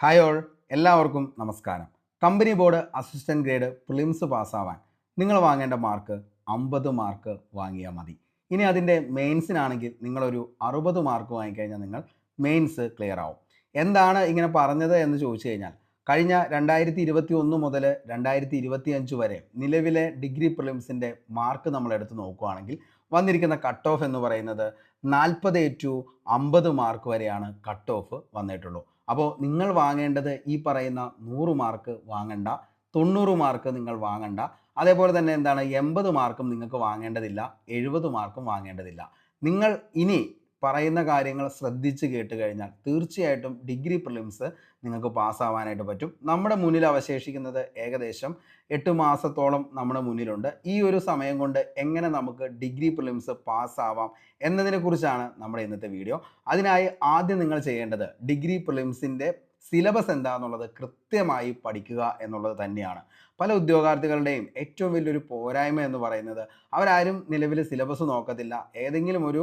Hi all എല്ലാവർക്കും നമസ്കാരം. Company board assistant grade prelims പാസ്സാവാൻ നിങ്ങൾ വാങ്ങേണ്ട മാർക്ക് അമ്പത് മാർക്ക് വാങ്ങിയാൽ മതി. ഇനി അതിന്റെ മെയിൻസിനാണെങ്കിൽ നിങ്ങളൊരു അറുപത് മാർക്ക് വാങ്ങിക്കഴിഞ്ഞാൽ നിങ്ങൾ മെയിൻസ് ക്ലിയർ ആവും. എന്താണ് ഇങ്ങനെ പറഞ്ഞത് എന്ന് ചോദിച്ചു കഴിഞ്ഞാൽ കഴിഞ്ഞ രണ്ടായിരത്തി ഇരുപത്തി ഒന്ന് മുതൽ രണ്ടായിരത്തി ഇരുപത്തി അഞ്ച് വരെ നിലവിലെ ഡിഗ്രി പ്രിലിംസിന്റെ മാർക്ക് നമ്മൾ എടുത്ത് നോക്കുകയാണെങ്കിൽ വന്നിരിക്കുന്ന കട്ട് ഓഫ് എന്ന് പറയുന്നത് നാൽപ്പത് ടു അമ്പത് മാർക്ക് വരെയാണ് കട്ട് ഓഫ് വന്നിട്ടുള്ളൂ. അപ്പോൾ നിങ്ങൾ വാങ്ങേണ്ടത് ഈ പറയുന്ന നൂറ് മാർക്ക് വാങ്ങണ്ട തൊണ്ണൂറ് മാർക്ക് നിങ്ങൾ വാങ്ങണ്ട. അതേപോലെ തന്നെ എന്താണ് എൺപത് മാർക്കും നിങ്ങൾക്ക് വാങ്ങേണ്ടതില്ല എഴുപത് മാർക്കും വാങ്ങേണ്ടതില്ല. നിങ്ങൾ ഇനി പറയുന്ന കാര്യങ്ങൾ ശ്രദ്ധിച്ച് കേട്ട് കഴിഞ്ഞാൽ തീർച്ചയായിട്ടും ഡിഗ്രി പ്രിലിംസ് നിങ്ങൾക്ക് പാസ്സാവാനായിട്ട് പറ്റും. നമ്മുടെ മുന്നിൽ അവശേഷിക്കുന്നത് ഏകദേശം എട്ട് മാസത്തോളം നമ്മുടെ മുന്നിലുണ്ട്. ഈ ഒരു സമയം കൊണ്ട് എങ്ങനെ നമുക്ക് ഡിഗ്രി പ്രിലിംസ് പാസ്സാവാം എന്നതിനെക്കുറിച്ചാണ് നമ്മുടെ ഇന്നത്തെ വീഡിയോ അതിനായി ആദ്യം നിങ്ങൾ ചെയ്യേണ്ടത് ഡിഗ്രി പ്രിലിംസിന്റെ സിലബസ് എന്താണെന്നുള്ളത് കൃത്യമായി പഠിക്കുക എന്നുള്ളത് തന്നെയാണ്. പല ഉദ്യോഗാർത്ഥികളുടെയും ഏറ്റവും വലിയൊരു പോരായ്മ എന്ന് പറയുന്നത് അവരാരും നിലവിൽ സിലബസ് നോക്കത്തില്ല. ഏതെങ്കിലും ഒരു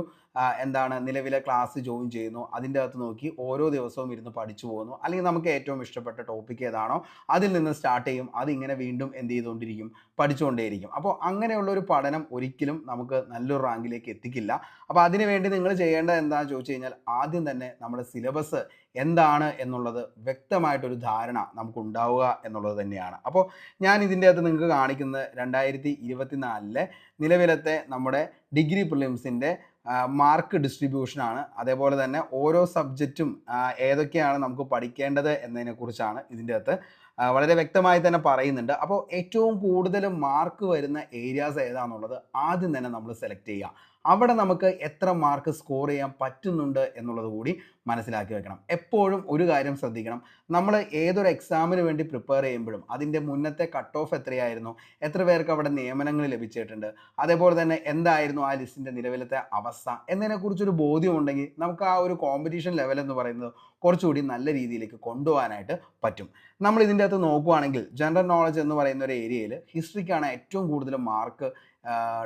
എന്താണ് നിലവിലെ ക്ലാസ് ജോയിൻ ചെയ്യുന്നു അതിന്റെ അകത്ത് നോക്കി ഓരോ ദിവസവും ഇരുന്ന് പഠിച്ചു പോകുന്നു. അല്ലെങ്കിൽ നമുക്ക് ഏറ്റവും ഇഷ്ടപ്പെട്ട ടോപ്പിക് ഏതാണോ അതിൽ നിന്ന് സ്റ്റാർട്ട് ചെയ്യും. അതിങ്ങനെ വീണ്ടും എന്ത് ചെയ്തുകൊണ്ടിരിക്കും? പഠിച്ചുകൊണ്ടേയിരിക്കും. അപ്പോൾ അങ്ങനെയുള്ള ഒരു പഠനം ഒരിക്കലും നമുക്ക് നല്ലൊരു റാങ്കിലേക്ക് എത്തിക്കില്ല. അപ്പോൾ അതിനുവേണ്ടി നിങ്ങൾ ചെയ്യേണ്ടത് എന്താണെന്ന് ചോദിച്ചു കഴിഞ്ഞാൽ ആദ്യം തന്നെ നമ്മുടെ സിലബസ് എന്താണ് എന്നുള്ളത് വ്യക്തമായിട്ടൊരു ധാരണ നമുക്ക് ഉണ്ടാവുക എന്നുള്ളത് തന്നെയാണ്. അപ്പോൾ ഞാൻ ഇതിന്റെ അകത്ത് നിങ്ങൾക്ക് കാണിക്കുന്നത് രണ്ടായിരത്തി ഇരുപത്തിനാലിലെ നിലവിലത്തെ നമ്മുടെ ഡിഗ്രി പ്രിലിംസിന്റെ മാർക്ക് ഡിസ്ട്രിബ്യൂഷനാണ് അതേപോലെ തന്നെ ഓരോ സബ്ജക്റ്റും ഏതൊക്കെയാണ് നമുക്ക് പഠിക്കേണ്ടത് എന്നതിനെക്കുറിച്ചാണ് ഇതിന്റെ അകത്ത് വളരെ വ്യക്തമായി തന്നെ പറയുന്നുണ്ട്. അപ്പോൾ ഏറ്റവും കൂടുതൽ മാർക്ക് വരുന്ന ഏരിയാസ് ഏതാണെന്നുള്ളത് ആദ്യം തന്നെ നമ്മൾ സെലക്ട് ചെയ്യുക. അവിടെ നമുക്ക് എത്ര മാർക്ക് സ്കോർ ചെയ്യാൻ പറ്റുന്നുണ്ട് എന്നുള്ളത് കൂടി മനസ്സിലാക്കി വെക്കണം. എപ്പോഴും ഒരു കാര്യം ശ്രദ്ധിക്കണം. നമ്മൾ ഏതൊരു എക്സാമിന് വേണ്ടി പ്രിപ്പയർ ചെയ്യുമ്പോഴും അതിന്റെ മുന്നത്തെ കട്ട് ഓഫ് എത്രയായിരുന്നു? എത്ര പേർക്ക് അവിടെ നിയമനങ്ങൾ ലഭിച്ചിട്ടുണ്ട്? അതേപോലെ തന്നെ എന്തായിരുന്നു ആ ലിസ്റ്റിന്റെ നിലവിലത്തെ അവസ്ഥ? എന്നതിനെക്കുറിച്ചൊരു ബോധ്യമുണ്ടെങ്കിൽ നമുക്ക് ആ ഒരു കോമ്പറ്റീഷൻ ലെവൽ എന്ന് പറയുന്നത് കുറച്ചുകൂടി നല്ല രീതിയിലേക്ക് കൊണ്ടുപോകാനായിട്ട് പറ്റും. നമ്മൾ ഇതിന്റെ അകത്ത് നോക്കുകയാണെങ്കിൽ ജനറൽ നോളജ് എന്ന് പറയുന്ന ഒരു ഏരിയയിൽ ഹിസ്റ്ററിക്കാണ് ഏറ്റവും കൂടുതൽ മാർക്ക്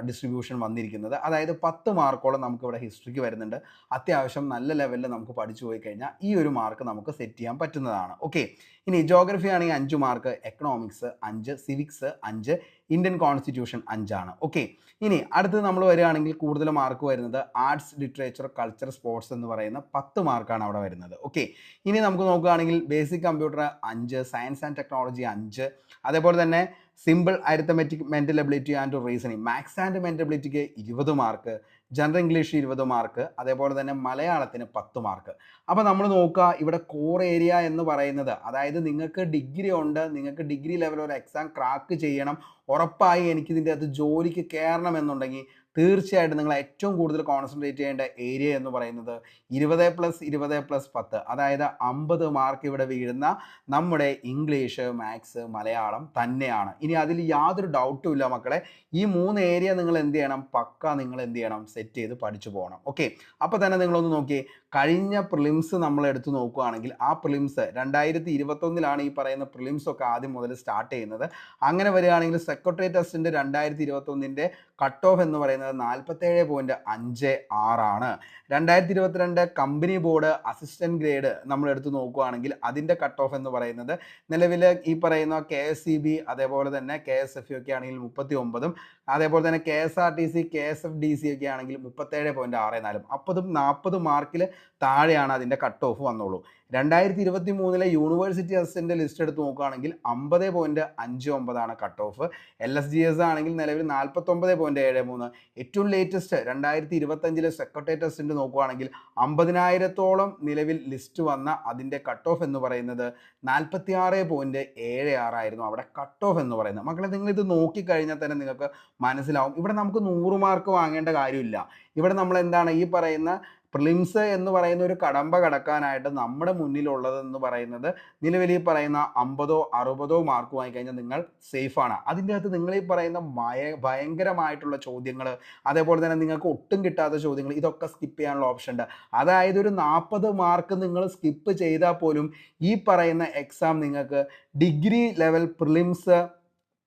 ഡിസ്ട്രിബ്യൂഷൻ വന്നിരിക്കുന്നത്. അതായത് പത്ത് മാർക്കോളം നമുക്ക് ഇവിടെ ഹിസ്റ്ററിക്ക് വരുന്നുണ്ട്. അത്യാവശ്യം നല്ല ലെവലിൽ നമുക്ക് പഠിച്ചു പോയി കഴിഞ്ഞാൽ ഈ ഒരു മാർക്ക് നമുക്ക് സെറ്റ് ചെയ്യാൻ പറ്റുന്നതാണ്. ഓക്കെ ഇനി ജോഗ്രഫി ആണെങ്കിൽ അഞ്ച് മാർക്ക് എക്കണോമിക്സ് അഞ്ച് സിവിക്സ് അഞ്ച് ഇന്ത്യൻ കോൺസ്റ്റിറ്റ്യൂഷൻ അഞ്ചാണ്. ഓക്കെ ഇനി അടുത്തത് നമ്മൾ വരികയാണെങ്കിൽ കൂടുതൽ മാർക്ക് വരുന്നത് ആർട്സ് ലിറ്ററേച്ചർ കൾച്ചർ സ്പോർട്സ് എന്ന് പറയുന്ന പത്ത് മാർക്കാണ് അവിടെ വരുന്നത്. ഓക്കെ ഇനി നമുക്ക് നോക്കുകയാണെങ്കിൽ ബേസിക് കമ്പ്യൂട്ടർ അഞ്ച് സയൻസ് ആൻഡ് ടെക്നോളജി അഞ്ച് അതേപോലെ തന്നെ simple arithmetic mental ability and reasoning maths and mental എബിലിറ്റിക്ക് ഇരുപത് മാർക്ക് ജനറൽ ഇംഗ്ലീഷ് ഇരുപത് മാർക്ക് അതേപോലെ തന്നെ മലയാളത്തിന് പത്ത് മാർക്ക് അപ്പോൾ നമ്മൾ നോക്കുക ഇവിടെ കോർ ഏരിയ എന്ന് പറയുന്നത് അതായത് നിങ്ങൾക്ക് ഡിഗ്രി ഉണ്ട് നിങ്ങൾക്ക് ഡിഗ്രി ലെവൽ ഒരു എക്സാം ക്രാക്ക് ചെയ്യണം ഉറപ്പായി എനിക്ക് ഇതിന്റെ അകത്ത് ജോലിക്ക് കയറണം എന്നുണ്ടെങ്കിൽ തീർച്ചയായിട്ടും നിങ്ങൾ ഏറ്റവും കൂടുതൽ കോൺസെൻട്രേറ്റ് ചെയ്യേണ്ട ഏരിയ എന്ന് പറയുന്നത് ഇരുപത് പ്ലസ് ഇരുപത് പ്ലസ് പത്ത്. അതായത് അമ്പത് മാർക്ക് ഇവിടെ വീഴുന്ന നമ്മുടെ ഇംഗ്ലീഷ് മാത്സ് മലയാളം തന്നെയാണ്. ഇനി അതിൽ യാതൊരു ഡൗട്ടും ഇല്ല മക്കളെ. ഈ മൂന്ന് ഏരിയ നിങ്ങൾ എന്ത് ചെയ്യണം? പക്ക നിങ്ങൾ എന്ത് ചെയ്യണം? സെറ്റ് ചെയ്ത് പഠിച്ചു പോകണം. ഓക്കെ അപ്പോൾ തന്നെ നിങ്ങളൊന്ന് നോക്കിയേ. കഴിഞ്ഞ പ്രിലിംസ് നമ്മൾ എടുത്തു നോക്കുകയാണെങ്കിൽ ആ പ്രിലിംസ് രണ്ടായിരത്തി ഇരുപത്തൊന്നിലാണ് ഈ പറയുന്ന പ്രിലിംസ് ഒക്കെ ആദ്യം മുതൽ സ്റ്റാർട്ട് ചെയ്യുന്നത്. അങ്ങനെ വരികയാണെങ്കിൽ സെക്രട്ടറി ടെസ്റ്റിന്റെ രണ്ടായിരത്തി ഇരുപത്തൊന്നിന്റെ കട്ട് ഓഫ് എന്ന് പറയുന്നത് നാൽപ്പത്തേഴ് പോയിന്റ് അഞ്ച് ആറാണ്. രണ്ടായിരത്തി ഇരുപത്തിരണ്ട് കമ്പനി ബോർഡ് അസിസ്റ്റന്റ് ഗ്രേഡ് നമ്മൾ എടുത്തു നോക്കുകയാണെങ്കിൽ അതിന്റെ കട്ട് ഓഫ് എന്ന് പറയുന്നത് നിലവിൽ ഈ പറയുന്ന കെ എസ് സി ബി അതേപോലെ തന്നെ കെ എസ് എഫ് ഒക്കെ ആണെങ്കിൽ മുപ്പത്തി ഒമ്പതും അതേപോലെ തന്നെ K S R T C K S F D C ഒക്കെ ആണെങ്കിൽ മുപ്പത്തേഴ് പോയിന്റ് ആറ് നാലും. അപ്പതും നാൽപ്പത് മാർക്കിൽ താഴെയാണ് അതിന്റെ കട്ട് ഓഫ് വന്നുള്ളൂ. രണ്ടായിരത്തി ഇരുപത്തി മൂന്നിലെ യൂണിവേഴ്സിറ്റി അസിസ്റ്റന്റ് ലിസ്റ്റ് എടുത്ത് നോക്കുകയാണെങ്കിൽ അമ്പത് പോയിന്റ് അഞ്ച് ഒമ്പതാണ് cut off L S G S ആണെങ്കിൽ നിലവിൽ നാൽപ്പത്തൊമ്പത് പോയിന്റ് ഏഴ് മൂന്ന്. ഏറ്റവും ലേറ്റസ്റ്റ് രണ്ടായിരത്തി ഇരുപത്തഞ്ചിലെ സെക്രട്ടേറിയറ്റ് അസിസ്റ്റന്റ് നോക്കുകയാണെങ്കിൽ അമ്പതിനായിരത്തോളം നിലവിൽ ലിസ്റ്റ് വന്ന അതിന്റെ കട്ട് ഓഫ് എന്ന് പറയുന്നത് നാൽപ്പത്തി ആറ് പോയിന്റ് ഏഴ് ആറായിരുന്നു അവിടെ കട്ട് ഓഫ് എന്ന് പറയുന്നത്. മക്കളെ നിങ്ങൾ ഇത് നോക്കിക്കഴിഞ്ഞാൽ തന്നെ നിങ്ങൾക്ക് മനസ്സിലാവും. ഇവിടെ നമുക്ക് നൂറ് മാർക്ക് വാങ്ങേണ്ട കാര്യമില്ല. ഇവിടെ നമ്മൾ എന്താണ് ഈ പറയുന്ന പ്രിലിംസ് എന്ന് പറയുന്ന ഒരു കടമ്പ കടക്കാനായിട്ട് നമ്മുടെ മുന്നിലുള്ളത് എന്ന് പറയുന്നത് നിലവിൽ ഈ പറയുന്ന അമ്പതോ അറുപതോ മാർക്ക് വാങ്ങിക്കഴിഞ്ഞാൽ നിങ്ങൾ സേഫാണ് അതിന്റെ അകത്ത് നിങ്ങൾ ഈ പറയുന്ന ഭയ ഭയങ്കരമായിട്ടുള്ള ചോദ്യങ്ങൾ അതേപോലെ തന്നെ നിങ്ങൾക്ക് ഒട്ടും കിട്ടാത്ത ചോദ്യങ്ങൾ ഇതൊക്കെ സ്കിപ്പ് ചെയ്യാനുള്ള ഓപ്ഷൻ ഉണ്ട്. അതായത് ഒരു നാൽപ്പത് മാർക്ക് നിങ്ങൾ സ്കിപ്പ് ചെയ്താൽ പോലും ഈ പറയുന്ന എക്സാം നിങ്ങൾക്ക് ഡിഗ്രി ലെവൽ പ്രിലിംസ്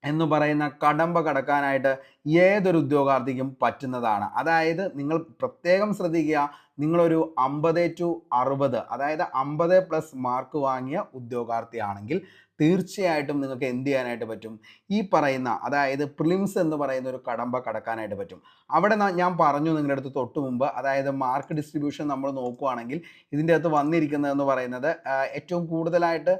എന്ന് പറയുന്ന കടമ്പ കടക്കാനായിട്ട് ഏതൊരു ഉദ്യോഗാർത്ഥിക്കും പറ്റുന്നതാണ്. അതായത് നിങ്ങൾ പ്രത്യേകം ശ്രദ്ധിക്കുക നിങ്ങളൊരു അമ്പത് ടു അറുപത് അതായത് അമ്പത് പ്ലസ് മാർക്ക് വാങ്ങിയ ഉദ്യോഗാർത്ഥിയാണെങ്കിൽ തീർച്ചയായിട്ടും നിങ്ങൾക്ക് എന്ത് ചെയ്യാനായിട്ട് പറ്റും? ഈ പറയുന്ന അതായത് പ്രിലിംസ് എന്ന് പറയുന്ന ഒരു കടമ്പ കടക്കാനായിട്ട് പറ്റും. അവിടെ ഞാൻ പറഞ്ഞു നിങ്ങളുടെ അടുത്ത് തൊട്ട് മുമ്പ് അതായത് മാർക്ക് ഡിസ്ട്രിബ്യൂഷൻ നമ്മൾ നോക്കുവാണെങ്കിൽ ഇതിന്റെ അകത്ത് വന്നിരിക്കുന്നതെന്ന് പറയുന്നത് ഏറ്റവും കൂടുതലായിട്ട്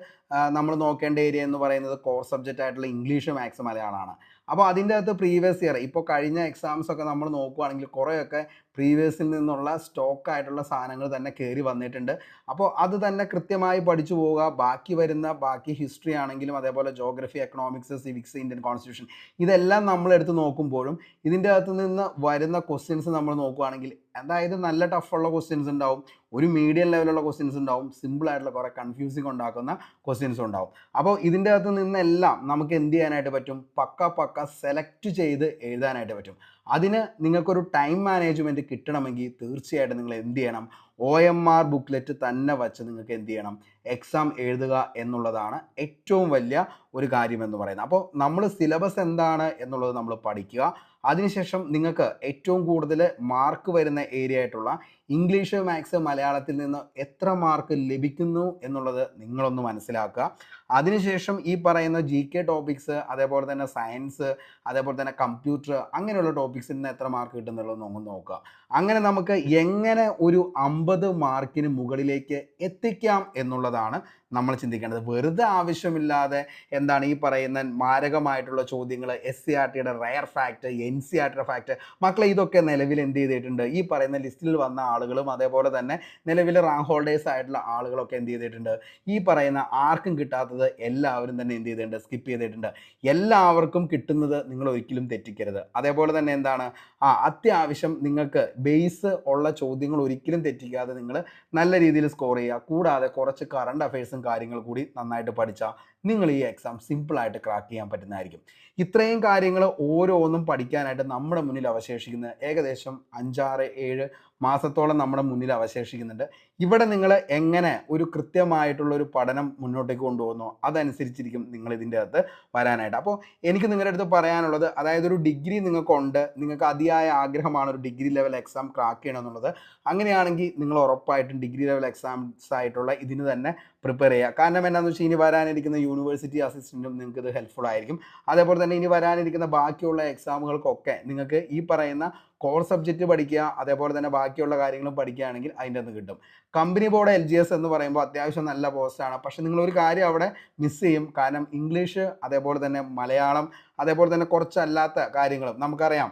നമ്മൾ നോക്കേണ്ട ഏരിയ എന്ന് പറയുന്നത് കോർ സബ്ജക്റ്റ് ആയിട്ടുള്ള ഇംഗ്ലീഷ് മാത്സ് മലയാളമാണ്. അപ്പോൾ അതിന്റെ അകത്ത് പ്രീവിയസ് ഇയർ ഇപ്പോൾ കഴിഞ്ഞ എക്സാംസ് ഒക്കെ നമ്മൾ നോക്കുകയാണെങ്കിൽ കുറേയൊക്കെ പ്രീവിയസിൽ നിന്നുള്ള സ്റ്റോക്ക് ആയിട്ടുള്ള സാധനങ്ങൾ തന്നെ കയറി വന്നിട്ടുണ്ട്. അപ്പോൾ അത് തന്നെ കൃത്യമായി പഠിച്ചു പോവുക. ബാക്കി വരുന്ന ബാക്കി ഹിസ്റ്ററി ആണെങ്കിലും അതേപോലെ geography economics civics Indian constitution ഇതെല്ലാം നമ്മൾ എടുത്ത് നോക്കുമ്പോഴും ഇതിന്റെ അകത്ത് നിന്ന് വരുന്ന ക്വസ്റ്റ്യൻസ് നമ്മൾ നോക്കുവാണെങ്കിൽ അതായത് നല്ല ടഫുള്ള ക്വസ്റ്റ്യൻസ് ഉണ്ടാവും. ഒരു മീഡിയം ലെവലുള്ള ക്വസ്റ്റ്യൻസ് ഉണ്ടാവും. സിമ്പിൾ ആയിട്ടുള്ള കുറേ കൺഫ്യൂസിങ് ഉണ്ടാക്കുന്ന ക്വസ്റ്റ്യൻസ് ഉണ്ടാവും. അപ്പോൾ ഇതിന്റെ അകത്ത് നിന്നെല്ലാം നമുക്ക് എന്ത് ചെയ്യാനായിട്ട് പറ്റും? പക്ക പക്ക സെലക്ട് ചെയ്ത് എഴുതാനായിട്ട് പറ്റും. അതിന് നിങ്ങൾക്കൊരു ടൈം മാനേജ്മെന്റ് കിട്ടണമെങ്കിൽ തീർച്ചയായിട്ടും നിങ്ങൾ എന്ത് ചെയ്യണം? ഒ എം ആർ ബുക്ക്ലെറ്റ് തന്നെ വച്ച് നിങ്ങൾക്ക് എന്ത് ചെയ്യണം? എക്സാം എഴുതുക എന്നുള്ളതാണ് ഏറ്റവും വലിയ ഒരു കാര്യം എന്ന് പറയുന്നത്. അപ്പോൾ നമ്മൾ സിലബസ് എന്താണ് എന്നുള്ളത് നമ്മൾ പഠിക്കുക. അതിനുശേഷം നിങ്ങൾക്ക് ഏറ്റവും കൂടുതൽ മാർക്ക് വരുന്ന ഏരിയ ആയിട്ടുള്ള ഇംഗ്ലീഷ് മാത്സ് മലയാളത്തിൽ നിന്ന് എത്ര മാർക്ക് ലഭിക്കുന്നു എന്നുള്ളത് നിങ്ങളൊന്ന് മനസ്സിലാക്കുക. അതിനുശേഷം ഈ പറയുന്ന ജി കെ ടോപ്പിക്സ് അതേപോലെ തന്നെ സയൻസ് അതേപോലെ തന്നെ കമ്പ്യൂട്ടർ അങ്ങനെയുള്ള ടോപ്പിക്സിൽ നിന്ന് എത്ര മാർക്ക് കിട്ടുന്നുള്ളത് നമുക്ക് നോക്കുക. അങ്ങനെ നമുക്ക് എങ്ങനെ ഒരു അമ്പത് മാർക്കിന് മുകളിലേക്ക് എത്തിക്കാം എന്നുള്ളതാണ് നമ്മൾ ചിന്തിക്കേണ്ടത്. വെറുതെ ആവശ്യമില്ലാതെ എന്താണ് ഈ പറയുന്ന മാരകമായിട്ടുള്ള ചോദ്യങ്ങൾ എസ് സി ആർ ടിയുടെ rare fact N C R ടിയുടെ ഫാക്ട് മക്കളെ ഇതൊക്കെ നിലവിൽ എന്ത് ചെയ്തിട്ടുണ്ട്? ഈ പറയുന്ന ലിസ്റ്റിൽ വന്ന ആളുകളും അതേപോലെ തന്നെ നിലവിൽ റാങ്ക് ഹോൾഡേഴ്സ് ആയിട്ടുള്ള ആളുകളൊക്കെ എന്ത് ചെയ്തിട്ടുണ്ട്? ഈ പറയുന്ന ആർക്കും കിട്ടാത്തത് എല്ലാവരും തന്നെ എന്ത് ചെയ്തിട്ടുണ്ട്? സ്കിപ്പ് ചെയ്തിട്ടുണ്ട്. എല്ലാവർക്കും കിട്ടുന്നത് നിങ്ങൾ ഒരിക്കലും തെറ്റിക്കരുത്. അതേപോലെ തന്നെ എന്താണ്? ആ അത്യാവശ്യം നിങ്ങൾക്ക് ബേസ് ഉള്ള ചോദ്യങ്ങൾ ഒരിക്കലും തെറ്റിക്കാതെ നിങ്ങൾ നല്ല രീതിയിൽ സ്കോർ ചെയ്യുക. കൂടാതെ കുറച്ച് കറണ്ട് അഫയേഴ്സും കാര്യങ്ങൾ കൂടി നന്നായിട്ട് പഠിച്ചാൽ നിങ്ങൾ ഈ എക്സാം സിമ്പിളായിട്ട് ക്രാക്ക് ചെയ്യാൻ പറ്റുന്നതായിരിക്കും. ഇത്രയും കാര്യങ്ങൾ ഓരോന്നും പഠിക്കാനായിട്ട് നമ്മുടെ മുന്നിൽ അവശേഷിക്കുന്ന ഏകദേശം അഞ്ചാറ് ഏഴ് മാസത്തോളം നമ്മുടെ മുന്നിൽ അവശേഷിക്കുന്നുണ്ട്. ഇവിടെ നിങ്ങൾ എങ്ങനെ ഒരു കൃത്യമായിട്ടുള്ള ഒരു പഠനം മുന്നോട്ടേക്ക് കൊണ്ടുപോകുന്നു? അതനുസരിച്ചിരിക്കും നിങ്ങൾ ഇതിന്റെ അകത്ത് വരാനായിട്ട്. അപ്പോൾ എനിക്ക് നിങ്ങളുടെ അടുത്ത് പറയാനുള്ളത് അതായത് ഒരു ഡിഗ്രി നിങ്ങൾക്കുണ്ട് നിങ്ങൾക്ക് അതിയായ ആഗ്രഹമാണ് ഒരു ഡിഗ്രി ലെവൽ എക്സാം ക്രാക്ക് ചെയ്യണമെന്നുള്ളത്. അങ്ങനെയാണെങ്കിൽ നിങ്ങൾ ഉറപ്പായിട്ടും ഡിഗ്രി ലെവൽ എക്സാംസ് ആയിട്ടുള്ള ഇതിന് തന്നെ പ്രിപ്പയർ ചെയ്യുക. കാരണം എന്താണെന്ന് വെച്ചാൽ ഇനി വരാനിരിക്കുന്ന യൂണിവേഴ്സിറ്റി അസിസ്റ്റന്റും നിങ്ങൾക്ക് ഇത് ഹെൽപ്ഫുൾ ആയിരിക്കും. അതേപോലെ തന്നെ ഇനി വരാനിരിക്കുന്ന ബാക്കിയുള്ള എക്സാമുകൾക്കൊക്കെ നിങ്ങൾക്ക് ഈ പറയുന്ന കോർ സബ്ജക്റ്റ് പഠിക്കുക അതേപോലെ തന്നെ ബാക്കിയുള്ള കാര്യങ്ങളും പഠിക്കുകയാണെങ്കിൽ അതിന്റെ അന്ന് കിട്ടും. Company board L G S എന്ന് പറയുമ്പോൾ അത്യാവശ്യം നല്ല പോസ്റ്റാണ് പക്ഷെ നിങ്ങൾ ഒരു കാര്യം അവിടെ മിസ് ചെയ്യും. കാരണം ഇംഗ്ലീഷ് അതേപോലെ തന്നെ മലയാളം അതേപോലെ തന്നെ കുറച്ചല്ലാത്ത കാര്യങ്ങളും നമുക്കറിയാം.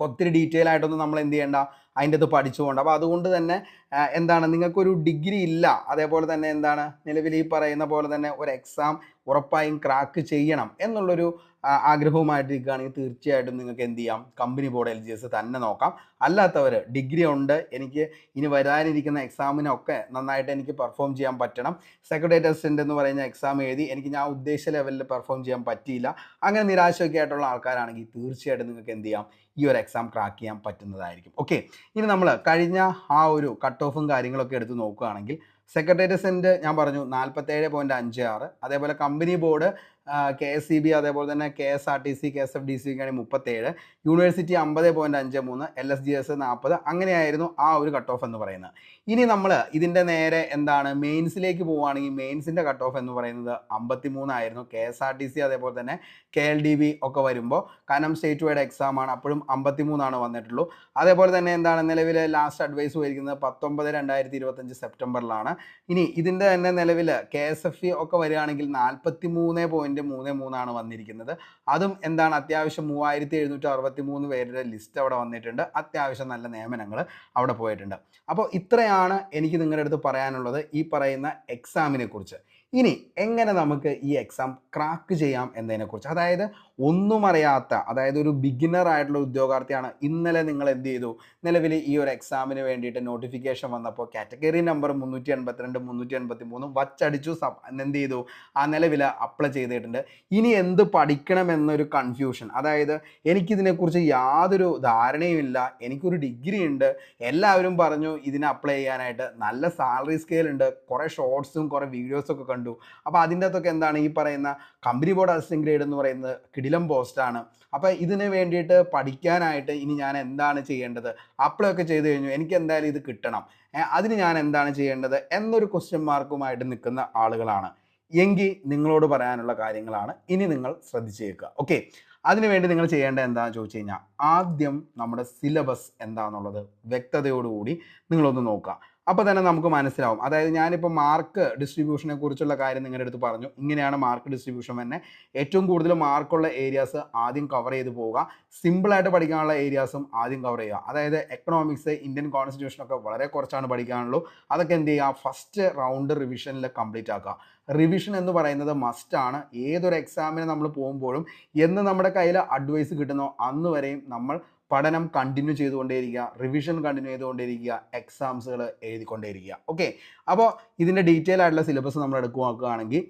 ഒത്തിരി ഡീറ്റെയിൽ ആയിട്ടൊന്നും നമ്മൾ എന്ത് ചെയ്യേണ്ട. അതിന്റെ അത് പഠിച്ചുകൊണ്ട് അപ്പോൾ അതുകൊണ്ട് തന്നെ എന്താണ് നിങ്ങൾക്കൊരു ഡിഗ്രി ഇല്ല. അതേപോലെ തന്നെ എന്താണ്? നിലവിൽ ഈ പറയുന്ന പോലെ തന്നെ ഒരു എക്സാം ഉറപ്പായും ക്രാക്ക് ചെയ്യണം എന്നുള്ളൊരു ആഗ്രഹവുമായിട്ടിരിക്കുകയാണെങ്കിൽ തീർച്ചയായിട്ടും നിങ്ങൾക്ക് എന്ത് ചെയ്യാം? Company board L G S തന്നെ നോക്കാം. അല്ലാത്തവർ ഡിഗ്രി ഉണ്ട് എനിക്ക് ഇനി വരാനിരിക്കുന്ന എക്സാമിനൊക്കെ നന്നായിട്ട് എനിക്ക് പെർഫോം ചെയ്യാൻ പറ്റണം. സെക്രട്ടേറിയറ്റ് അസിസ്റ്റന്റ് എന്ന് പറയുന്ന എക്സാം എഴുതി എനിക്ക് ഞാൻ ഉദ്ദേശ ലെവലിൽ പെർഫോം ചെയ്യാൻ പറ്റിയില്ല. അങ്ങനെ നിരാശയൊക്കെ ആയിട്ടുള്ള ആൾക്കാരാണെങ്കിൽ തീർച്ചയായിട്ടും നിങ്ങൾക്ക് എന്ത് ചെയ്യാം? ഈ ഒരു എക്സാം ക്രാക്ക് ചെയ്യാൻ പറ്റുന്നതായിരിക്കും. ഓക്കെ ഇനി നമ്മൾ കഴിഞ്ഞ ആ ഒരു കട്ട് ഓഫും കാര്യങ്ങളൊക്കെ എടുത്ത് നോക്കുകയാണെങ്കിൽ സെക്രട്ടേറിയറ്റ് സെന്റ് ഞാൻ പറഞ്ഞു നാൽപ്പത്തേഴ് പോയിന്റ് അഞ്ച് ആറ് അതേപോലെ company board K S C B അതേപോലെ തന്നെ K S R T C K S F D C ഒക്കെയാണ് മുപ്പത്തേഴ് യൂണിവേഴ്സിറ്റി അമ്പത് പോയിന്റ് അഞ്ച് മൂന്ന് എൽ എസ് ജി എസ് നാൽപ്പത് അങ്ങനെയായിരുന്നു ആ ഒരു കട്ട് ഓഫ് എന്ന് പറയുന്നത്. ഇനി നമ്മൾ ഇതിന്റെ നേരെ എന്താണ് മെയിൻസിലേക്ക് പോവുകയാണെങ്കിൽ മെയിൻസിന്റെ കട്ട് ഓഫ് എന്ന് പറയുന്നത് അമ്പത്തി മൂന്നായിരുന്നു K S R T C അതേപോലെ തന്നെ കെ എൽ ഡി ബി ഒക്കെ വരുമ്പോൾ. കാരണം സ്റ്റേറ്റ് വൈഡ് എക്സാം ആണ് അപ്പോഴും അമ്പത്തി മൂന്നാണ് വന്നിട്ടുള്ളൂ. അതേപോലെ തന്നെ എന്താണ് നിലവിലെ ലാസ്റ്റ് അഡ്വൈസ് വരുന്നത് പത്തൊമ്പത് രണ്ടായിരത്തി ഇരുപത്തഞ്ച് സെപ്റ്റംബറിലാണ് ഇനി ഇതിന്റെ തന്നെ നിലവിൽ കെ എസ് എഫ് ഇ ഒക്കെ വരികയാണെങ്കിൽ നാൽപ്പത്തി മൂന്ന് പോയിന്റ് മൂന്ന് മൂന്നാണ് വന്നിരിക്കുന്നത്. അതും എന്താണ്? അത്യാവശ്യം മൂവായിരത്തി എഴുന്നൂറ്റി അറുപത്തി മൂന്ന് പേരുടെ ലിസ്റ്റ് അവിടെ വന്നിട്ടുണ്ട്. അത്യാവശ്യം നല്ല നിയമനങ്ങൾ അവിടെ പോയിട്ടുണ്ട്. അപ്പോൾ ഇത്രയാണ് എനിക്ക് നിങ്ങളുടെ അടുത്ത് പറയാനുള്ളത് ഈ പറയുന്ന എക്സാമിനെ കുറിച്ച് ഇനി എങ്ങനെ നമുക്ക് ഈ എക്സാം ക്രാക്ക് ചെയ്യാം എന്നതിനെക്കുറിച്ച്. അതായത് ഒന്നും അറിയാത്ത അതായത് ഒരു ബിഗിനർ ആയിട്ടുള്ള ഉദ്യോഗാർത്ഥിയാണ് ഇന്നലെ നിങ്ങൾ എന്ത് ചെയ്തു? നിലവിൽ ഈ ഒരു എക്സാമിന് വേണ്ടിയിട്ട് നോട്ടിഫിക്കേഷൻ വന്നപ്പോൾ കാറ്റഗറി നമ്പർ മുന്നൂറ്റി എൺപത്തിരണ്ട് മുന്നൂറ്റി എൺപത്തി മൂന്നും വച്ചടിച്ചു എന്ത് ചെയ്തു? ആ നിലവിൽ അപ്ലൈ ചെയ്തിട്ടുണ്ട്. ഇനി എന്ത് പഠിക്കണം എന്നൊരു കൺഫ്യൂഷൻ അതായത് എനിക്കിതിനെക്കുറിച്ച് യാതൊരു ധാരണയുമില്ല എനിക്കൊരു ഡിഗ്രി ഉണ്ട് എല്ലാവരും പറഞ്ഞു ഇതിന് അപ്ലൈ ചെയ്യാനായിട്ട് നല്ല സാലറി സ്കെയിൽ ഉണ്ട് കുറേ ഷോർട്സും കുറേ വീഡിയോസും ഒക്കെ കണ്ടു. അപ്പോൾ അതിന്റെ അകത്തൊക്കെ എന്താണ് ഈ പറയുന്ന കമ്പനി ബോർഡ് അസിസ്റ്റന്റ് ഗ്രേഡ് എന്ന് പറയുന്നത് കിടിലം പോസ്റ്റാണ് അപ്പോൾ ഇതിന് വേണ്ടിയിട്ട് പഠിക്കാനായിട്ട് ഇനി ഞാൻ എന്താണ് ചെയ്യേണ്ടത്? അപ്ലൈ ഒക്കെ ചെയ്ത് കഴിഞ്ഞു. എനിക്ക് എന്തായാലും ഇത് കിട്ടണം. അതിന് ഞാൻ എന്താണ് ചെയ്യേണ്ടത്? എന്നൊരു ക്വസ്റ്റ്യൻ മാർക്കുമായിട്ട് നിൽക്കുന്ന ആളുകളാണ്. എങ്കിൽ നിങ്ങളോട് പറയാനുള്ള കാര്യങ്ങളാണ്. ഇനി നിങ്ങൾ ശ്രദ്ധിച്ചേക്കുക. ഓക്കെ അതിനുവേണ്ടി നിങ്ങൾ ചെയ്യേണ്ടത് എന്താണെന്ന് ചോദിച്ചു കഴിഞ്ഞാൽ ആദ്യം നമ്മുടെ സിലബസ് എന്താണെന്നുള്ളത് വ്യക്തതയോടുകൂടി നിങ്ങളൊന്ന് നോക്കുക. അപ്പോൾ തന്നെ നമുക്ക് മനസ്സിലാവും. അതായത് ഞാനിപ്പോൾ മാർക്ക് ഡിസ്ട്രിബ്യൂഷനെ കുറിച്ചുള്ള കാര്യം നിങ്ങളുടെ അടുത്ത് പറഞ്ഞു. ഇങ്ങനെയാണ് മാർക്ക് ഡിസ്ട്രിബ്യൂഷൻ തന്നെ ഏറ്റവും കൂടുതൽ മാർക്കുള്ള ഏരിയാസ് ആദ്യം കവർ ചെയ്ത് പോവുക. സിമ്പിളായിട്ട് പഠിക്കാനുള്ള ഏരിയാസും ആദ്യം കവർ ചെയ്യുക. അതായത് എക്കണോമിക്സ് ഇന്ത്യൻ കോൺസ്റ്റിറ്റ്യൂഷൻ ഒക്കെ വളരെ കുറച്ചാണ് പഠിക്കാനുള്ളൂ. അതൊക്കെ എന്ത് ചെയ്യുക? ഫസ്റ്റ് റൗണ്ട് റിവിഷനിൽ കംപ്ലീറ്റ് ആക്കുക. റിവിഷൻ എന്ന് പറയുന്നത് മസ്റ്റാണ് ഏതൊരു എക്സാമിന് നമ്മൾ പോകുമ്പോഴും എന്ന് നമ്മുടെ കയ്യിൽ അഡ്വൈസ് കിട്ടുന്നോ? അന്ന് വരെയും നമ്മൾ പഠനം കണ്ടിന്യൂ ചെയ്തുകൊണ്ടേയിരിക്കുക റിവിഷൻ കണ്ടിന്യൂ ചെയ്തുകൊണ്ടേയിരിക്കുക എക്സാംസുകൾ എഴുതിക്കൊണ്ടേയിരിക്കുക. ഓക്കെ അപ്പോൾ ഇതിന്റെ ഡീറ്റെയിൽ ആയിട്ടുള്ള സിലബസ് നമ്മൾ എടുക്കുക നോക്കുകയാണെങ്കിൽ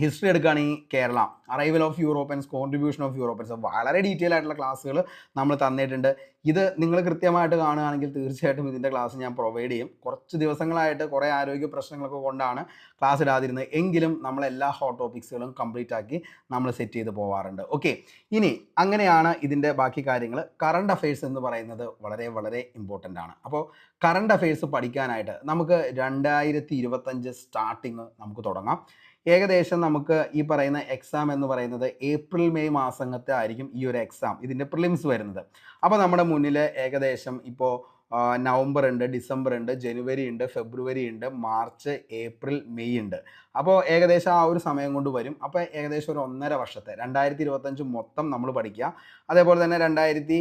ഹിസ്റ്ററി എടുക്കുകയാണെങ്കിൽ Kerala. Arrival of Europeans contribution of Europeans വളരെ ഡീറ്റെയിൽ ആയിട്ടുള്ള ക്ലാസ്സുകൾ നമ്മൾ തന്നിട്ടുണ്ട്. ഇത് നിങ്ങൾ കൃത്യമായിട്ട് കാണുകയാണെങ്കിൽ തീർച്ചയായിട്ടും ഇതിന്റെ ക്ലാസ് ഞാൻ പ്രൊവൈഡ് ചെയ്യും. കുറച്ച് ദിവസങ്ങളായിട്ട് കുറേ ആരോഗ്യ പ്രശ്നങ്ങളൊക്കെ കൊണ്ടാണ് ക്ലാസ് ഇടാതിരുന്നത്. എങ്കിലും നമ്മൾ എല്ലാ ഹോട്ട് ടോപ്പിക്സുകളും കംപ്ലീറ്റ് ആക്കി നമ്മൾ സെറ്റ് ചെയ്ത് പോവാറുണ്ട്. ഓക്കെ ഇനി അങ്ങനെയാണ് ഇതിന്റെ ബാക്കി കാര്യങ്ങൾ കറണ്ട് അഫയേഴ്സ് എന്ന് പറയുന്നത് വളരെ വളരെ ഇമ്പോർട്ടന്റ് ആണ്. അപ്പോൾ കറണ്ട് അഫയേഴ്സ് പഠിക്കാനായിട്ട് നമുക്ക് രണ്ടായിരത്തി സ്റ്റാർട്ടിങ് നമുക്ക് തുടങ്ങാം. ഏകദേശം നമുക്ക് ഈ പറയുന്ന എക്സാം എന്ന് പറയുന്നത് ഏപ്രിൽ മെയ് മാസങ്ങത്തെ ആയിരിക്കും ഈ ഒരു എക്സാം ഇതിന്റെ പ്രിലിംസ് വരുന്നത്. അപ്പോൾ നമ്മുടെ മുന്നിൽ ഏകദേശം ഇപ്പോൾ നവംബർ ഉണ്ട് ഡിസംബർ ഉണ്ട് ജനുവരി ഉണ്ട് ഫെബ്രുവരി ഉണ്ട് മാർച്ച് ഏപ്രിൽ മെയ് ഉണ്ട്. അപ്പോൾ ഏകദേശം ആ ഒരു സമയം കൊണ്ട് വരും. അപ്പോൾ ഏകദേശം ഒരു ഒന്നര വർഷത്തെ രണ്ടായിരത്തി ഇരുപത്തഞ്ച് മൊത്തം നമ്മൾ പഠിക്കുക. അതേപോലെ തന്നെ രണ്ടായിരത്തി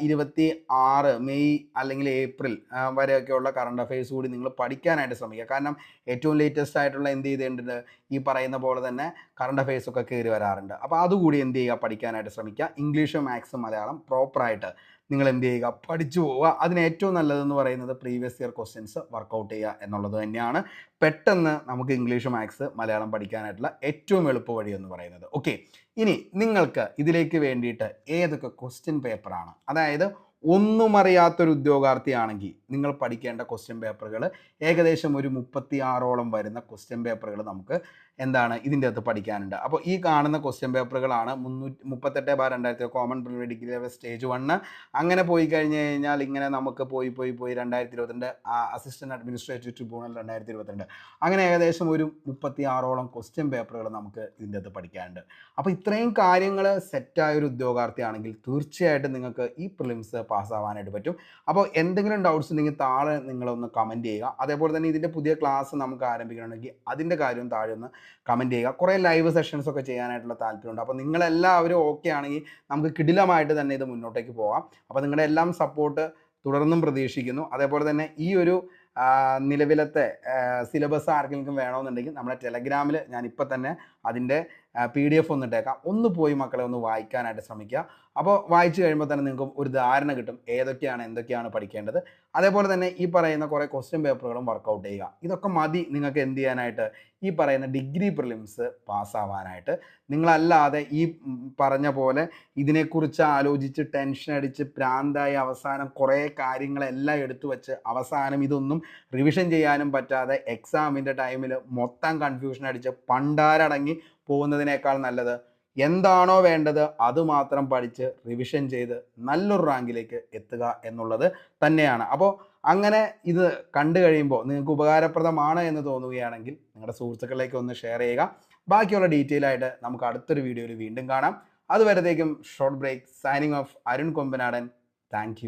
ഇരുപത്തി ആറ് മെയ് അല്ലെങ്കിൽ ഏപ്രിൽ വരെയൊക്കെയുള്ള കറണ്ട് അഫയേഴ്സ് കൂടി നിങ്ങൾ പഠിക്കാനായിട്ട് ശ്രമിക്കുക. കാരണം ഏറ്റവും ലേറ്റസ്റ്റ് ആയിട്ടുള്ള എന്ത് ചെയ്തിട്ടുണ്ട്? ഈ പറയുന്ന പോലെ തന്നെ കറണ്ട് അഫയേഴ്സൊക്കെ കയറി വരാറുണ്ട്. അപ്പോൾ അതുകൂടി എന്ത് ചെയ്യുക? പഠിക്കാനായിട്ട് ശ്രമിക്കുക. ഇംഗ്ലീഷും മാത്സും മലയാളം പ്രോപ്പറായിട്ട് നിങ്ങൾ എന്ത് ചെയ്യുക പഠിച്ചു പോവുക. അതിന് ഏറ്റവും നല്ലതെന്ന് പറയുന്നത് പ്രീവിയസ് ഇയർ ക്വസ്റ്റ്യൻസ് വർക്കൗട്ട് ചെയ്യുക എന്നുള്ളത് തന്നെയാണ്. പെട്ടെന്ന് നമുക്ക് ഇംഗ്ലീഷ് മാത്സ് മലയാളം പഠിക്കാനായിട്ടുള്ള ഏറ്റവും എളുപ്പ വഴി എന്ന് പറയുന്നത്. ഓക്കെ ഇനി നിങ്ങൾക്ക് ഇതിലേക്ക് വേണ്ടിയിട്ട് ഏതൊക്കെ ക്വസ്റ്റ്യൻ പേപ്പറാണ് അതായത് ഒന്നും അറിയാത്തൊരു ഉദ്യോഗാർത്ഥിയാണെങ്കിൽ നിങ്ങൾ പഠിക്കേണ്ട ക്വസ്റ്റ്യൻ പേപ്പറുകൾ ഏകദേശം ഒരു മുപ്പത്തി ആറോളം വരുന്ന ക്വസ്റ്റ്യൻ പേപ്പറുകൾ നമുക്ക് എന്താണ് ഇതിന്റെ അകത്ത് പഠിക്കാനുണ്ട്. അപ്പോൾ ഈ കാണുന്ന ക്വസ്റ്റ്യൻ പേപ്പറുകളാണ് മുന്നൂറ്റി മുപ്പത്തെട്ട് ബാർ രണ്ടായിരത്തി common preliminary degree level stage one അങ്ങനെ പോയി കഴിഞ്ഞ് കഴിഞ്ഞാൽ ഇങ്ങനെ നമുക്ക് പോയി പോയി പോയി രണ്ടായിരത്തി ഇരുപത്തിരണ്ട് അസിസ്റ്റന്റ് അഡ്മിനിസ്ട്രേറ്റീവ് ട്രിബ്യൂണൽ രണ്ടായിരത്തി ഇരുപത്തിരണ്ട് അങ്ങനെ ഏകദേശം ഒരു മുപ്പത്തി ആറോളം ക്വസ്റ്റ്യൻ പേപ്പറുകൾ നമുക്ക് ഇതിന്റെ അകത്ത് പഠിക്കാനുണ്ട്. അപ്പോൾ ഇത്രയും കാര്യങ്ങൾ സെറ്റായ ഒരു ഉദ്യോഗാർത്ഥിയാണെങ്കിൽ തീർച്ചയായിട്ടും നിങ്ങൾക്ക് ഈ പ്രിലിംസ് പാസ്സാവാനായിട്ട് പറ്റും. അപ്പോൾ എന്തെങ്കിലും ഡൗട്ട്സ് ഉണ്ടെങ്കിൽ താഴെ നിങ്ങളൊന്ന് കമന്റ് ചെയ്യുക. അതേപോലെ തന്നെ ഇതിന്റെ പുതിയ ക്ലാസ് നമുക്ക് ആരംഭിക്കണമെങ്കിൽ അതിന്റെ കാര്യം താഴെ ഒന്ന് കമന്റ് ചെയ്യുക. കുറേ ലൈവ് സെഷൻസ് ഒക്കെ ചെയ്യാനായിട്ടുള്ള താല്പര്യമുണ്ട്. അപ്പോൾ നിങ്ങളെല്ലാവരും ഓക്കെ ആണെങ്കിൽ നമുക്ക് കിടിലമായിട്ട് തന്നെ ഇത് മുന്നോട്ടേക്ക് പോകാം. അപ്പോൾ നിങ്ങളുടെ എല്ലാം സപ്പോർട്ട് തുടർന്നും പ്രതീക്ഷിക്കുന്നു. അതേപോലെ തന്നെ ഈ ഒരു നിലവിലത്തെ സിലബസ് ആർക്കെങ്കിലും വേണമെന്നുണ്ടെങ്കിൽ നമ്മുടെ ടെലഗ്രാമിൽ ഞാൻ തന്നെ അതിന്റെ പി ഡി എഫ് ഒന്നിട്ടേക്കാം. ഒന്ന് പോയി മക്കളെ ഒന്ന് വായിക്കാനായിട്ട് ശ്രമിക്കുക. അപ്പോൾ വായിച്ചു കഴിയുമ്പോൾ തന്നെ നിങ്ങൾക്ക് ഒരു ധാരണ കിട്ടും. ഏതൊക്കെയാണ് എന്തൊക്കെയാണ് പഠിക്കേണ്ടത്. അതേപോലെ തന്നെ ഈ പറയുന്ന കുറേ ക്വസ്റ്റ്യൻ പേപ്പറുകളും വർക്കൗട്ട് ചെയ്യുക. ഇതൊക്കെ മതി നിങ്ങൾക്ക് എന്ത് ചെയ്യാനായിട്ട്. ഈ പറയുന്ന ഡിഗ്രി പ്രിലിംസ് പാസ്സാവാനായിട്ട്. നിങ്ങളല്ലാതെ ഈ പറഞ്ഞ പോലെ ഇതിനെക്കുറിച്ച് ആലോചിച്ച് ടെൻഷൻ അടിച്ച് പ്രാന്തായി അവസാനം കുറേ കാര്യങ്ങളെല്ലാം എടുത്തു വെച്ച് അവസാനം ഇതൊന്നും റിവിഷൻ ചെയ്യാനും പറ്റാതെ എക്സാമിന്റെ ടൈമിൽ മൊത്തം കൺഫ്യൂഷൻ അടിച്ച് പണ്ടാരടങ്ങി പോകുന്നതിനേക്കാൾ നല്ലത് എന്താണോ വേണ്ടത് അത് മാത്രം പഠിച്ച് റിവിഷൻ ചെയ്ത് നല്ലൊരു റാങ്കിലേക്ക് എത്തുക എന്നുള്ളത് തന്നെയാണ്. അപ്പോൾ അങ്ങനെ ഇത് കണ്ടു കഴിയുമ്പോൾ നിങ്ങൾക്ക് ഉപകാരപ്രദമാണ് എന്ന് തോന്നുകയാണെങ്കിൽ നിങ്ങളുടെ സുഹൃത്തുക്കളിലേക്ക് ഒന്ന് ഷെയർ ചെയ്യുക. ബാക്കിയുള്ള ഡീറ്റെയിൽ ആയിട്ട് നമുക്ക് അടുത്തൊരു വീഡിയോയിൽ വീണ്ടും കാണാം. അതുവരത്തേക്കും short break signing off Arun Kombanadan. Thank